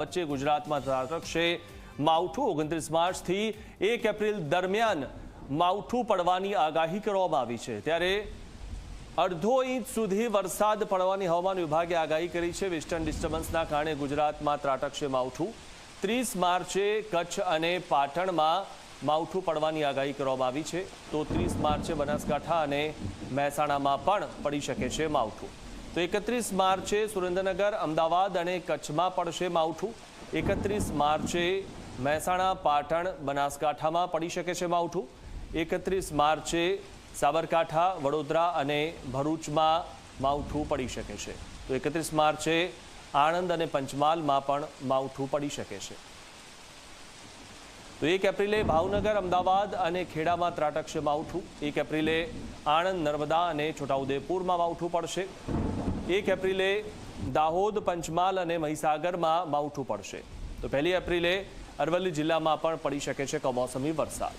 વચ્ચે ગુજરાતમાં ધરાશે માવઠું. ઓગણત્રીસ માર્ચથી એક એપ્રિલ દરમિયાન માવઠું પડવાની આગાહી કરવામાં આવી છે. ત્યારે અડધો ઇંચ સુધી વરસાદ પડવાની હવામાન વિભાગે આગાહી કરી છે. વેસ્ટર્ન ડિસ્ટર્બન્સના કારણે ગુજરાતમાં ત્રાટકશે માવઠું. ત્રીસ માર્ચે કચ્છ અને પાટણમાં માવઠું પડવાની આગાહી કરવામાં આવી છે. તો ત્રીસ માર્ચે બનાસકાંઠા અને મહેસાણામાં પણ પડી શકે છે માવઠું. તો એકત્રીસ માર્ચે સુરેન્દ્રનગર, અમદાવાદ અને કચ્છમાં પડશે માવઠું. એકત્રીસ માર્ચે મહેસાણા, પાટણ, બનાસકાંઠામાં પડી શકે છે માવઠું. એકત્રીસ માર્ચે સાબરકાંઠા, વડોદરા અને ભરૂચમાં માવઠું પડી શકે છે. તો એકત્રીસ માર્ચે આણંદ અને પંચમહાલમાં પણ માવઠું પડી શકે છે. તો એક એપ્રિલે ભાવનગર, અમદાવાદ અને ખેડામાં ત્રાટકશે માવઠું. એક એપ્રિલે આણંદ, નર્મદા અને છોટાઉદેપુરમાં માવઠું પડશે. એક એપ્રિલે દાહોદ, પંચમહાલ અને મહીસાગરમાં માવઠું પડશે. તો પહેલી એપ્રિલે અરવલ્લી જિલ્લામાં પણ પડી શકે છે કમોસમી વરસાદ.